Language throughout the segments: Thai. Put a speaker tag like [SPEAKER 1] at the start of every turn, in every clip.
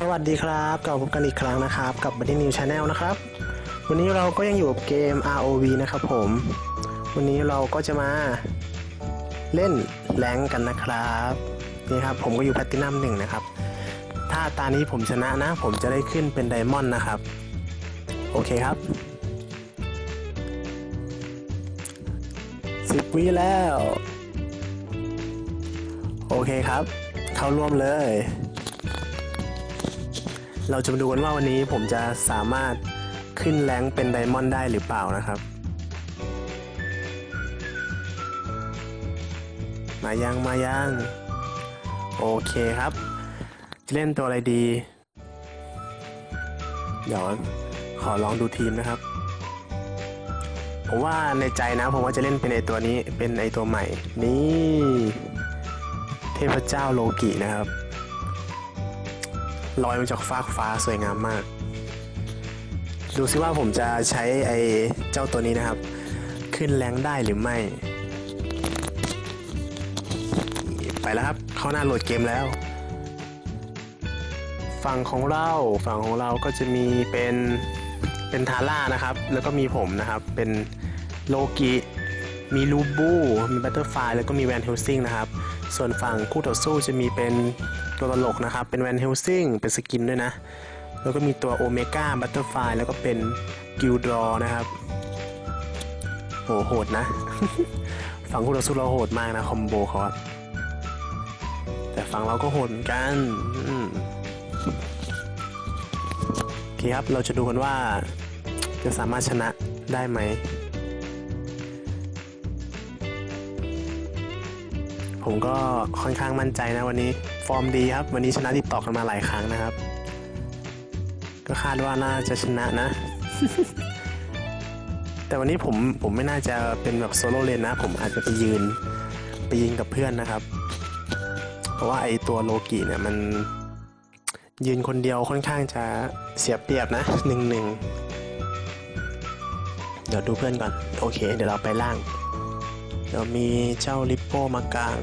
[SPEAKER 1] สวัสดีครับกลับมาพบกันอีกครั้งนะครับ กับ b u d d y New Channel นะครับ วันนี้เราก็ยังอยู่กับเกม ROV นะครับผม วันนี้เราก็จะมาเล่นแรงกันนะครับนี่ครับผมก็อยู่แพตตินัมหนึ่งนะครับ ถ้าตานี้ผมชนะนะ ผมจะได้ขึ้นเป็นไดมอนด์นะครับ โอเคครับสิบวิแล้ว โอเคครับ เข้าร่วมเลย เราจะมาดูกันว่าวันนี้ผมจะสามารถขึ้นแรงเป็นไดมอนด์ได้หรือเปล่านะครับ มายังมายังโอเคครับ จะเล่นตัวอะไรดี เดี๋ยวขอลองดูทีมนะครับ ผมว่าในใจนะผมว่าจะเล่นเป็นไอตัวนี้เป็นไอตัวใหม่ นี่ เทพเจ้าโลกินะครับ ลอยมาจากฟากฟ้าสวยงามมาก ดูซิว่าผมจะใช้ไอ้เจ้าตัวนี้นะครับ ขึ้นแรงได้หรือไม่ ไปแล้วครับเข้าหน้าโหลดเกมแล้ว ฝั่งของเราฝั่งของเราก็จะมีเป็นเป็นทาร่านะครับ แล้วก็มีผมนะครับเป็นโลกิ มีลูบูมีบัตเตอร์ไฟแล้วก็มีแวนเฮลซิงนะครับ ส่วนฝั่งคู่ต่อสู้จะมีเป็นตัวตลกนะครับ เป็นแวนเฮลซิงเป็นสกินด้วยนะ แล้วก็มีตัวโอเมก้าบัตเตอร์ไฟแล้วก็เป็นกิลดรอนะครับโหโหดนะ ฝั่งคู่ต่อสู้เราโหดมากนะคอมโบเขาแต่ฝั่งเราก็โหดเหมือนกันโอเคครับเราจะดูกันว่าจะสามารถชนะได้ไหม ผมก็ค่อนข้างมั่นใจนะวันนี้ฟอร์มดีครับ วันนี้ชนะติดต่อกันมาหลายครั้งนะครับ ก็คาดว่าน่าจะชนะนะ แต่วันนี้ผมผมไม่น่าจะเป็นแบบโซโล่เลนนะ ผมอาจจะไปยืนไปยิงกับเพื่อนนะครับ เพราะว่าไอตัวโลกิเนี่ยมันยืนคนเดียวค่อนข้างจะเสียเปรียบนะหนึ่งหนึ่งเดี๋ยวดูเพื่อนก่อน โอเค เดี๋ยวเราไปล่าง เดี๋ยวมีเจ้าลิปโป้มากลาง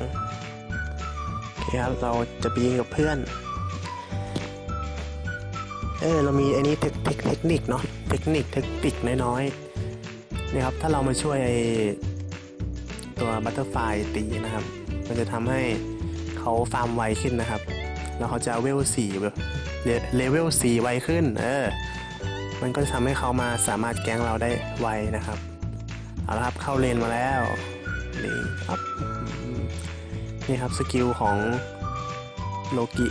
[SPEAKER 1] เคครับเราจะไปยิงกับเพื่อน เออเรามีไอ้นี้เทคเทคนิคเนาะเทคนิคเทคนิคน้อยๆนี่ครับถ้าเรามาช่วยไอ้ตัวบัตเตอร์ไฟตีนะครับ มันจะทำให้เขาฟาร์มไวขึ้นนะครับ แล้วเขาจะเวลสี่เลเวลสี่ไวขึ้น เออ มันก็จะทำให้เขามาสามารถแก๊งเราได้ไวนะครับ เอาละครับเข้าเลนมาแล้วนี่ครับ นี่ครับสกิลของโลกิ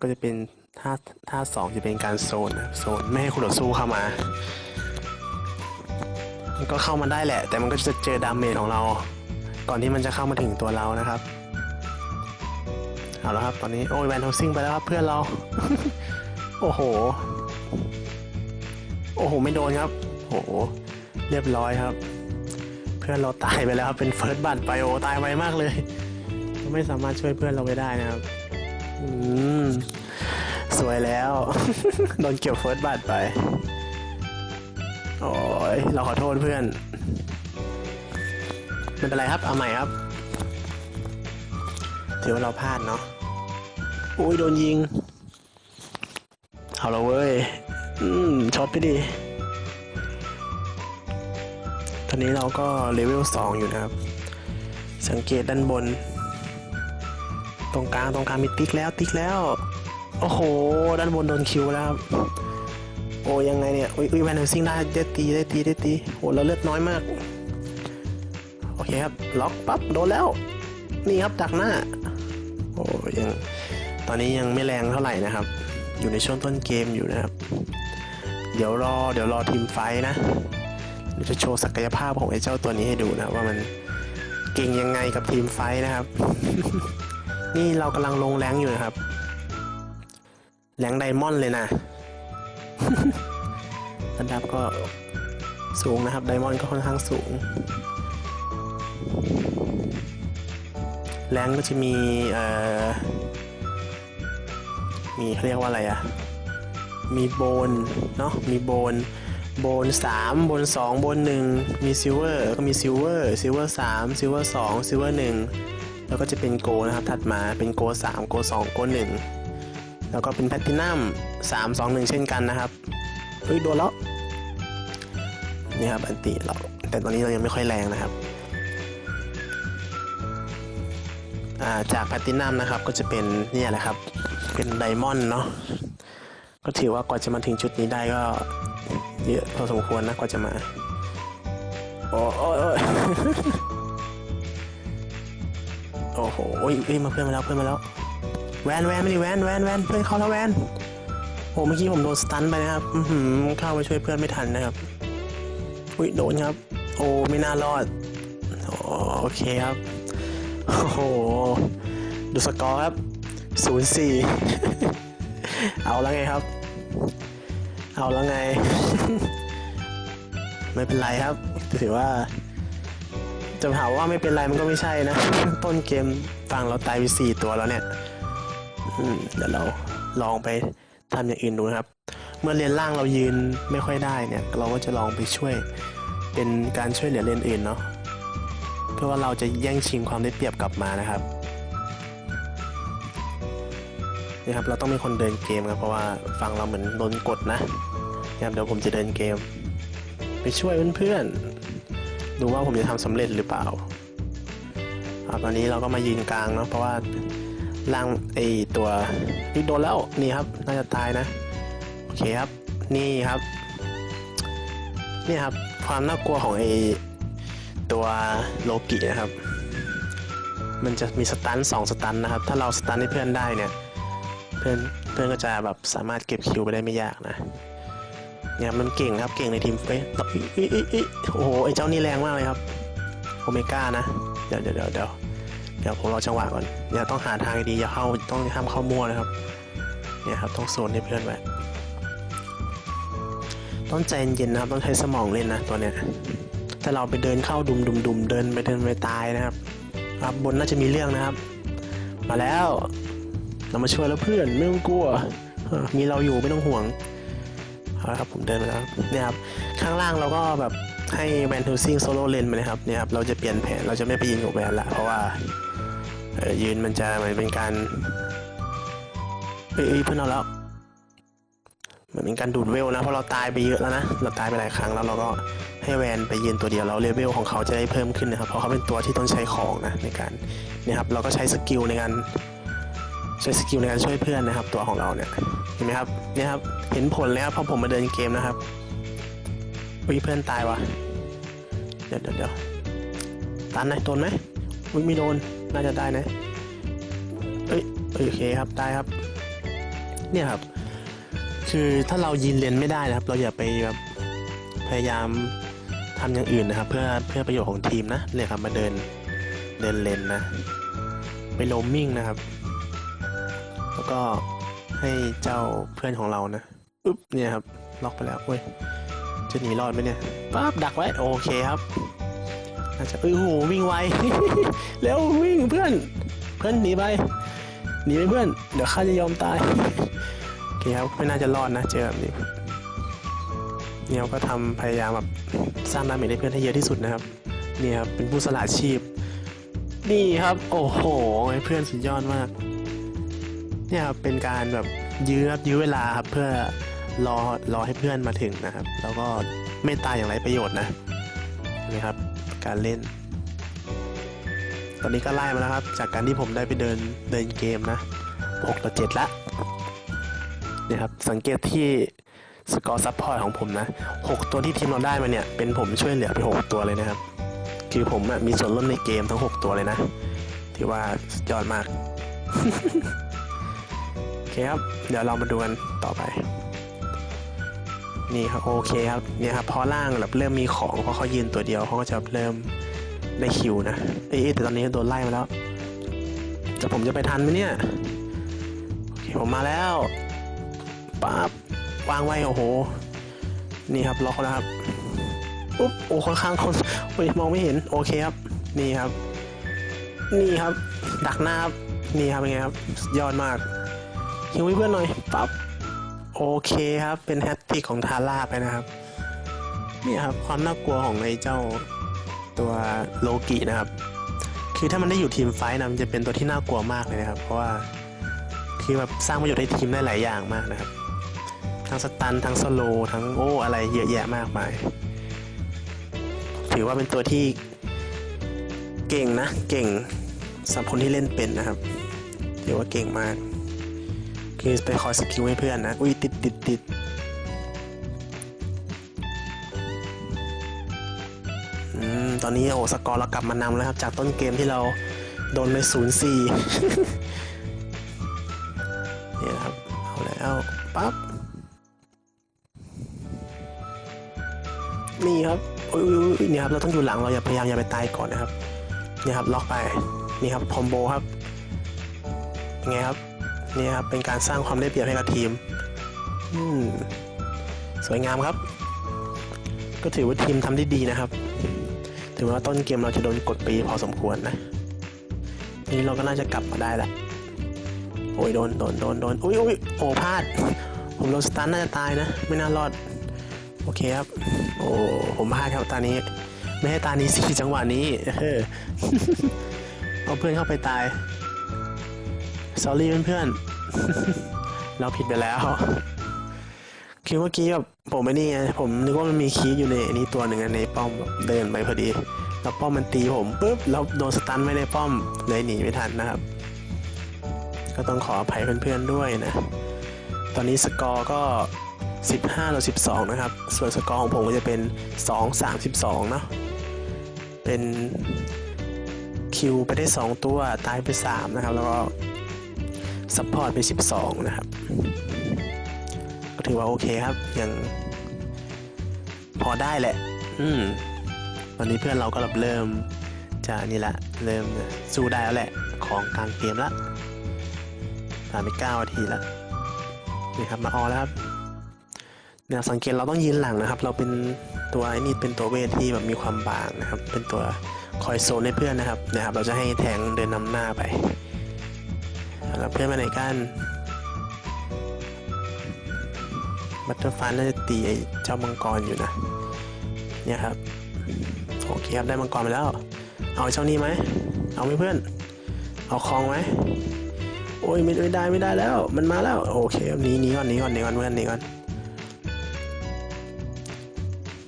[SPEAKER 1] ก็จะเป็นท่าท่าสองจะเป็นการโซนโซนไม่ให้คู่ต่อสู้เข้ามา มันก็เข้ามาได้แหละ แต่มันก็จะเจอดาเมจของเรา ก่อนที่มันจะเข้ามาถึงตัวเรานะครับเอาละครับตอนนี้โอ้ยแวนโฮซิงไปแล้วครับเพื่อนเรา โอ้โห โอ้โห ไม่โดนครับ โอ้โห เรียบร้อยครับ เพื่อนเราตายไปแล้วครับเป็นเฟิร์สบัตไปโอตายไวมากเลย ไม่สามารถช่วยเพื่อนเราไว้ได้นะครับ อืม สวยแล้ว โดนเก็บเฟิร์สบัตไป โอ้ย เราขอโทษเพื่อน ไม่เป็นไรครับ เอาใหม่ครับ ถือว่าเราพลาดเนาะโอ้ย โดนยิง เอาละเว้ย อืมช็อตไปดิตอนนี้เราก็เลเวล2อยู่นะครับ สังเกตด้านบน ตรงกลางตรงกลางมีติ๊กแล้วติ๊กแล้ว โอ้โห ด้านบนโดนคิวแล้วครับโอ้ยังไงเนี่ยอุ้ยอุ้ยแวนเดอร์ซิงได้ได้ตีได้ตีได้ตีโอ้เราเลือดน้อยมาก โอเคครับ ล็อกปั๊บโดนแล้ว นี่ครับดักหน้า โอ้ยังตอนนี้ยังไม่แรงเท่าไหร่นะครับ อยู่ในช่วงต้นเกมอยู่นะครับ เดี๋ยวรอเดี๋ยวรอทีมไฟนะเราจะโชว์ศักยภาพของไอ้เจ้าตัวนี้ให้ดูนะว่ามันเก่งยังไงกับทีมไฟนะครับ นี่เรากำลังลงแรงอยู่นะครับ แรงไดมอนด์เลยนะ ระดับก็สูงนะครับ ไดมอนด์ก็ค่อนข้างสูง แรงก็จะมี เอ่อ มีเขาเรียกว่าอะไรอะมีโบน เนาะมีโบน โบน3บน2บน 1 มีซิลเวอร์ ก็มีซิลเวอร์ ซิลเวอร์3ซิลเวอร์2ซิลเวอร์1 แล้วก็จะเป็นโกนะครับ ถัดมาเป็นโก 3 โก 2 โก 1 แล้วก็เป็นแพลตินัมสามสองหนึ่งเช่นกันนะครับเฮ้ยโดนแล้วนี่ครับอันติเราแต่ตอนนี้เรายังไม่ค่อยแรงนะครับาจากแพลตินัมนะครับก็จะเป็นเนี่ยแหละครับ เป็นไดมอนด์เนาะก็ถือว่ากว่าจะมาถึงจุดนี้ได้ก็เยอะพอสมควรนะกว่าจะมาโอ้โอ้ โอ้โหเอ้ยมาเพื่อนมาแล้วเพื่อนมาแล้วแวนแวนไม่ดิแวนแวนแวนเพื่อนเข้าแล้วแวนโอ้เมื่อกี้ผมโดนสตันไปนะครับอือหือเข้ามาช่วยเพื่อนไม่ทันนะครับอุ้ยโดนครับ โอ้ไม่น่ารอดโอโอเคครับโอ้โหดูสกอร์ครับศูนย์สี่เอาแล้วไงครับ เอาแล้วไง ไม่เป็นไรครับถือว่า จะถามว่าไม่เป็นไรมันก็ไม่ใช่นะ ต้นเกมฟังเราตายไปสี่ตัวแล้วเนี่ยอืมเดี๋ยวเราลองไปทำอย่างอื่นดูนะครับ เมื่อเรียนล่างเรายืนไม่ค่อยได้เนี่ย เราก็จะลองไปช่วยเป็นการช่วยเหลือเลนอื่นเนาะเพื่อว่าเราจะแย่งชิงความได้เปรียบกลับมานะครับนี่ครับเราต้องเป็นคนเดินเกมครับเพราะว่าฟังเราเหมือนโดนกดนะนะครับเดี๋ยวผมจะเดินเกม ไปช่วยเพื่อนๆ ดูว่าผมจะทำสำเร็จหรือเปล่าครับตอนนี้เราก็มายืนกลางเนาะเพราะว่าล่างไอตัวนี่โดนแล้วนี่ครับน่าจะตายนะโอเคครับนี่ครับนี่ครับความน่ากลัวของไอตัวโลกินะครับ มันจะมีสตันสองสตันนะครับ ถ้าเราสตันให้เพื่อนได้เนี่ย เพื่อนเพื่อนก็จะแบบสามารถเก็บคิวไปได้ไม่ยากนะ เนี่ยมันเก่งครับเก่งในทีมเอ้ยต่ออีอีอีอีโอ้โหไอเจ้านี่แรงมากเลยครับโอเมก้านะเดี๋ยวเดี๋ยวเดี๋ยวเดี๋ยวเดี๋ยวผมรอจังหวะก่อนเนี่ยต้องหาทางดีอย่าเข้าต้องห้ามเข้ามั่วนะครับเนี่ยครับต้องโซนให้เพื่อนไว้ต้องใจเย็นนะครับต้องใช้สมองเล่นนะตัวเนี้ยถ้าเราไปเดินเข้าดุมดุมดุมเดินไปเดินไปตายนะครับครับบนน่าจะมีเรื่องนะครับ มาแล้วเรามาช่วยแล้วเพื่อนไม่ต้องกลัวมีเราอยู่ไม่ต้องห่วง ครับผมเดินมาแล้วเนี่ยครับข้างล่างเราก็แบบให้แวนทูซิงโซโล่เลนไปเลยครับเนี่ยครับเราจะเปลี่ยนแผนเราจะไม่ไปยืนกับแวนละเพราะว่ายืนมันจะเหมือนเป็นการเอ้ยเพื่อนเอาแล้วเหมือนเป็นการดูดเวลนะเพราะเราตายไปเยอะแล้วนะเราตายไปหลายครั้งแล้วเราก็ให้แวนไปยืนตัวเดียวแล้วเลเวลของเขาจะได้เพิ่มขึ้นนะครับเพราะเขาเป็นตัวที่ต้องใช้ของนะในการเนี่ยครับเราก็ใช้สกิลในการ ใช้สกิลในการช่วยเพื่อนนะครับ ตัวของเราเนี่ยเห็นไหมครับเนี่ยครับเห็นผลเลยครับพอผมมาเดินเกมนะครับอุ้ยเพื่อนตายวะเดี๋ยวเดี๋ยวเดี๋ยวตันไหนโดนไหมอุ้ยไม่โดนน่าจะได้นะเอ้ยโอเคครับได้ครับ เนี่ยครับ คือถ้าเรายินเลนไม่ได้นะครับ เราอย่าไปแบบพยายามทำอย่างอื่นนะครับ เพื่อเพื่อประโยชน์ของทีมนะเนี่ยครับมาเดินเดินเลนนะ ไปโลมมิ่งนะครับ แล้วก็ให้เจ้าเพื่อนของเรานะอึ๊บเนี่ยครับล็อกไปแล้วเว้ยจะหนีรอดไหมเนี่ยปั๊บดักไว้โอเคครับน่าจจะเอ้ยโหวิ่งไวเร็ววิ่งเพื่อน เพื่อนหนีไปหนีไปเพื่อน เดี๋ยวข้าจะยอมตายโอเคครับไม่น่าจะรอดนะเจอแบบนี้เนี่ยก็ทำพยายามแบบสร้างดาเมจให้เพื่อนให้เยอะที่สุดนะครับนี่ครับเป็นผู้สละชีพ นี่ครับ โอ้โหเพื่อนสุดยอดมาก เนี่ยครับเป็นการแบบยื้อครับยื้อเวลาครับเพื่อรอรอให้เพื่อนมาถึงนะครับ แล้วก็ไม่ตายอย่างไรประโยชน์นะนี่ครับ การเล่น ตอนนี้ก็ไล่มาแล้วครับ จากการที่ผมได้ไปเดินเดินเกมนะ6ต่อ7ละเนี่ยครับสังเกตที่สกอร์ซัพพอร์ตของผมนะ 6 ตัวที่ทีมเราได้มาเนี่ย เป็นผมช่วยเหลือไป 6 ตัวเลยนะครับ คือผมมีส่วนร่วมในเกมทั้ง 6 ตัวเลยนะถือว่ายอดมาก คครับ เดี๋ยวเรามาดูกันต่อไป นี่ครับโอเคครับเนี่ยครับพอล่างแบบเริ่มมีของเพราะเขายืนตัวเดียวเขาก็จะเริ่มได้คิวนะเอ้ยแต่ตอนนี้โดนไล่มาแล้วแต่ผมจะไปทันไหมเนี่ยโอเคผมมาแล้วปั๊บวางไว้โอ้โห นี่ครับล็อกแล้วครับปุ๊บโอ้ค่อนข้างคนโอ้ยมองไม่เห็นโอเคครับ นี่ครับ นี่ครับ ดักหน้าครับนี่ครับเป็นไงครับยอดมาก ฮิวให้เพื่อนหน่อยปั๊บโอเคครับ เป็นแฮตติกของทาร่าไปนะครับ นี่ครับความน่ากลัวของไอ้เจ้าตัวโลกินะครับ คือถ้ามันได้อยู่ทีมไฟท์นะมันจะเป็นตัวที่น่ากลัวมากเลยนะครับ เพราะว่าคือแบบสร้างประโยชน์ให้ทีมได้หลายอย่างมากนะครับ ทั้งสตันทั้งสโลทั้งโอ้อะไรเยอะแยะมากมาย ถือว่าเป็นตัวที่เก่งนะ เก่งสำหรับคนที่เล่นเป็นนะครับถือว่าเก่งมาก คือไปคอยสกิลให้เพื่อนนะ อุ้ยติดติดติดอืมตอนนี้โอ้สกอร์เรากลับมานำแล้วครับ จากต้นเกมที่เราโดนไปศูนย์สี่เนี่ยครับ เอาแล้วปั๊บ นี่ครับอุ้ยนี่ครับ เราต้องอยู่หลังเราอย่าพยายามอย่าไปตายก่อนนะครับ นี่ครับ ล็อกไป นี่ครับคอมโบครับไงครับ นี่ครับเป็นการสร้างความได้เปรียบให้กับทีมมสวยงามครับ ก็ถือว่าทีมทำได้ดีนะครับถือว่าต้นเกมเราจะโดนกดไปพอสมควรนะนี้เราก็น่าจะกลับมาได้ละโอ้ยโดนโดนโดนโดนอุ้ยอุ้ยโอ้พลาด ผมโดนสตันน่าจะตายนะ ไม่น่ารอด โอเคครับ โอ้ผมพลาดครับตานี้ ไม่ให้ตานี้สิจังหวะนี้เออเอาเพื่อนเข้าไปตาย sorry เพื่อนๆ เราผิดไปแล้วคือเมื่อกี้แบบผมไม่นี่ไงผมนึกว่ามันมีคีอยู่ในอันนี้ตัวหนึ่งในป้อมเดินไปพอดี แล้วป้อมมันตีผมปุ๊บแล้วโดนสตันไว้ในป้อมเลยหนีไม่ทันนะครับ ก็ต้องขออภัยเพื่อนๆด้วยนะ ตอนนี้สกอร์ก็ 15ต่อ12 นะครับ ส่วนสกอร์ของผมก็จะเป็น 2 3 12 เนาะเป็นคิวไปได้ 2 ตัวตายไป 3 นะครับ แล้วก็ ซัพพอร์ตไป 12 นะครับ ก็ถือว่าโอเคครับ ยังพอได้แหละ อืมตอนนี้เพื่อนเราก็เริ่มจะนี่แหละ เริ่มสู้ได้แล้วแหละ ของกลางเกมละผ่านไป9นาทีแล้วนี่ครับมาออแล้วครับเนี่ยสังเกตเราต้องยืนหลังนะครับ เราเป็นตัวไอ้นี่เป็นตัวเวทที่แบบมีความบางนะครับ เป็นตัวคอยโซนให้เพื่อนนะครับนะครับ เราจะให้แทงเดินนำหน้าไป เพื่อนมาไหนกัน บัตเตอร์ฟันน่าจะตีไอ้เจ้ามังกรอยู่นะ เนี่ยครับ โอเคครับได้มังกรไปแล้ว เอาไอ้เจ้านี้ไหม เอาไหมเพื่อน เอาคลองไหม โอ้ยไม่ได้ไม่ได้แล้ว มันมาแล้ว โอเคหนีหนีก่อนหนีก่อนหนีก่อนเพื่อนหนีก่อน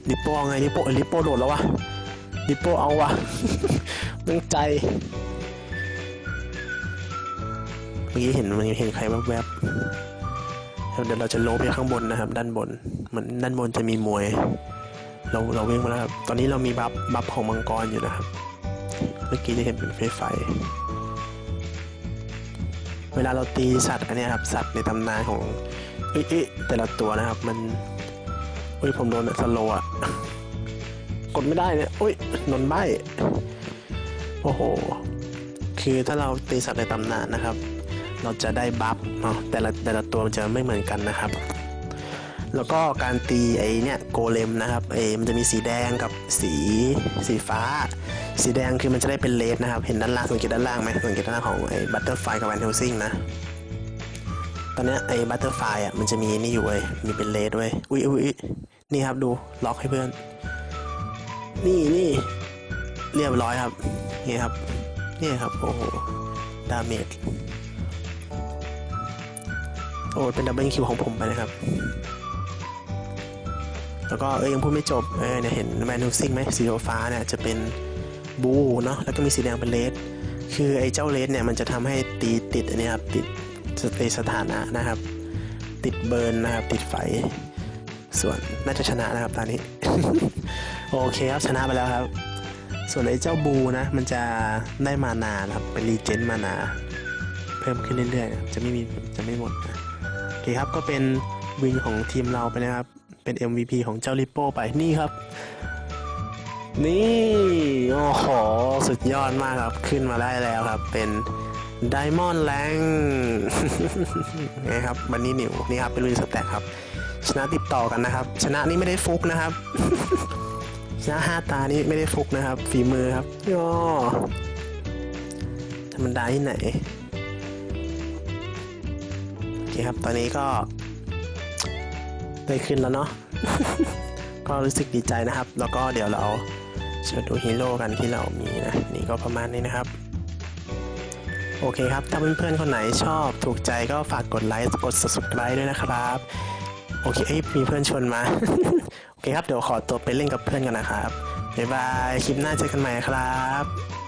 [SPEAKER 1] ลิปโป้ไงลิปโป้ลิปโป้โดดแล้ววะลิปโป้เอาวะตั้งใจ เมื่อกี้เห็นมันเห็นใครแวบๆเดี๋ยวเราจะโลไปข้างบนนะครับ ด้านบนมือนด้านบนจะมีมวย เราเราวิ่งมาแล้วครับ ตอนนี้เรามีบัฟบัฟของมังกรอยู่นะครับ เมื่อกี้จะเห็นเป็นไฟไฟ เวลาเราตีสัตว์อันนี้ครับ สัตว์ในตำนานของเอ้ยเอ้ยแต่ละตัวนะครับ มันเฮ้ยผมโดนสโลอะกดไม่ได้เนี่ยอุ้ยโดนใบโอ้โห คือถ้าเราตีสัตว์ในตำนานนะครับ เราจะได้บัฟเนาะแต่ละแต่ละตัวมันจะไม่เหมือนกันนะครับ แล้วก็การตีไอ้เนี่ยโกเลมนะครับเอมันจะมีสีแดงกับสีสีฟ้า สีแดงคือมันจะได้เป็นเลสนะครับเห็นด้านล่างสังเกตด้านล่างไหมสังเกตด้านล่างของไอ้บัตเตอร์ไฟกับแวนเฮลซิงนะตอนนี้ไอ้บัตเตอร์ไฟอะมันจะมีนี่อยู่เว้ยมีเป็นเลสด้วยอุ้ยอุ้ยอุ๊ยนี่ครับดูล็อกให้เพื่อน นี่นี่เรียบร้อยครับนี่ครับนี่ครับโอ้โหดาเมจ โอ้เป็นดับเบิลคิวของผมไปนะครับ แล้วก็เอ้ยยังพูดไม่จบ เออเนี่ยเห็นแมนูซิงไหมสีฟ้าเนี่ยจะเป็นบูเนาะแล้วก็มีสีแดงเป็นเลสคือไอ้เจ้าเลสเนี่ยมันจะทำให้ตีติดอันนี้ครับติดสเตสถานะนะครับ ติดเบิร์นนะครับติดไฟ ส่วนน่าจะชนะนะครับตอนนี้ โอเคครับชนะไปแล้วครับ ส่วนไอ้เจ้าบูนะ มันจะได้มานานครับเป็นรีเจนมานา เพิ่มขึ้นเรื่อยๆ จะไม่มีจะไม่หมดนะ อเคครับก็เป็นวินของทีมเราไปนะครับ เป็น MVP ของเจ้าลิปโป้ไปนี่ครับ นี่โอ้โหสุดยอดมากครับขึ้นมาได้แล้วครับ เป็นไดมอนด์แรงนะครับบันนี่นิวนี่ครับเป็นวินสแต็กครับ ชนะติดต่อกันนะครับ ชนะนี่ไม่ได้ฟุกนะครับ ชนะห้าตานี่ไม่ได้ฟุกนะครับ ฝีมือครับย่อธรรมดาที่ไหน คครับ ตอนนี้ก็ได้ขึ้นแล้วเนาะ ก็รู้สึกดีใจนะครับ แล้วก็เดี๋ยวเราจะดูฮีโร่กันที่เรามีนะ นี่ก็ประมาณนี้นะครับ โอเคครับ ถ้าเพื่อนๆ คนไหนชอบถูกใจก็ฝากกดไลค์ กด subscribe ด้วยนะครับ โอเคเอ้ยมีเพื่อนชวนมา โอเคครับ เดี๋ยวขอตัวไปเล่นกับเพื่อนกันนะครับ บ๊ายบาย คลิปหน้าเจอกันใหม่ครับ